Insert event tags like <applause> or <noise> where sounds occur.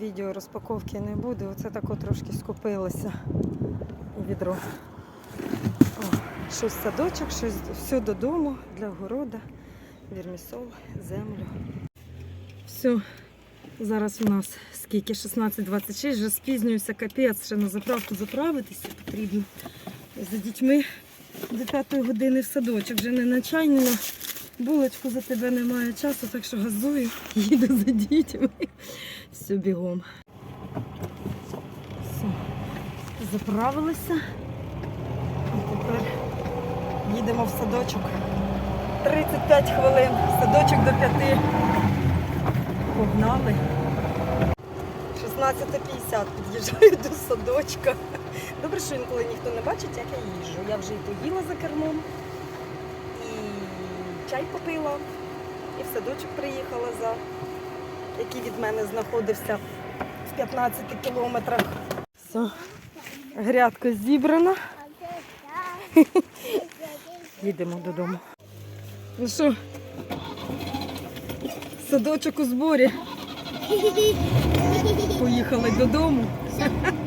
відео розпаковки не буде. Оце так трошки скупилося відро. О, щось садочок, щось все додому для города, вірмісол, землю. Все. Зараз у нас скільки? 16.26, вже спізнююся, капець, ще на заправку заправитися потрібно. За дітьми до 5 години в садочок. Вже не на булочку за тебе немає часу, так що газую, <laughs> їду за дітьми. Все бігом. Все. Заправилися. А тепер їдемо в садочок. 35 хвилин. Садочок до 5. Погнали. 16.50 під'їжджаю до садочка. Добре, що інколи ніхто не бачить, як я їжджу. Я вже і поїла за кермом, і чай попила, і в садочок приїхала за, який від мене знаходився в 15 кілометрах. Все, грядка зібрана. <laughs> Їдемо додому. Ну що, садочок у зборі. Поїхали додому. <laughs>